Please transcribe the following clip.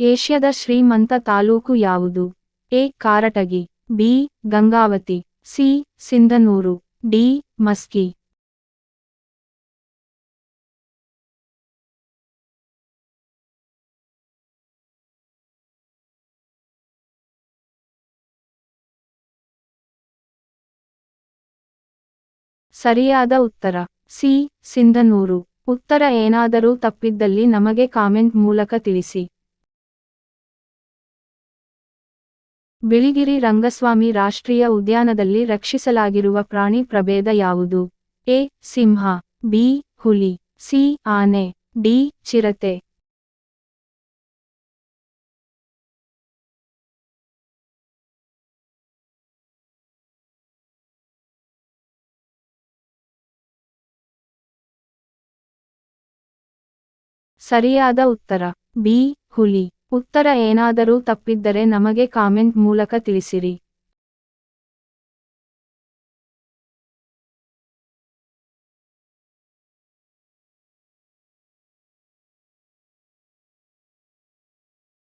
ಏಷ್ಯಾದ ಶ್ರೀಮಂತ ತಾಲೂಕು ಯಾವುದು? A. Karatagi, B. Gangavathi, C. Sindhanur, D. Maski. ಸರಿಯಾದ ಉತ್ತರ, ಸಿ. ಸಿಂಧನೂರು. ಉತ್ತರ ಏನಾದರೂ ತಪ್ಪಿದ್ದಲ್ಲಿ ನಮಗೆ ಕಾಮೆಂಟ್ ಮೂಲಕ ತಿಳಿಸಿ. ಬಿಳಿಗಿರಿ ರಂಗಸ್ವಾಮಿ ರಾಷ್ಟ್ರೀಯ ಉದ್ಯಾನದಲ್ಲಿ ರಕ್ಷಿಸಲಾಗಿರುವ ಪ್ರಾಣಿ ಪ್ರಭೇದ ಯಾವುದು? ಎ. ಸಿಂಹ, ಬಿ. ಹುಲಿ, ಸಿ. ಆನೆ, ಡಿ. ಚಿರತೆ. ಸರಿಯಾದ ಉತ್ತರ, ಬಿ. ಹುಲಿ. ಉತ್ತರ ಏನಾದರೂ ತಪ್ಪಿದ್ದರೆ ನಮಗೆ ಕಾಮೆಂಟ್ ಮೂಲಕ ತಿಳಿಸಿರಿ.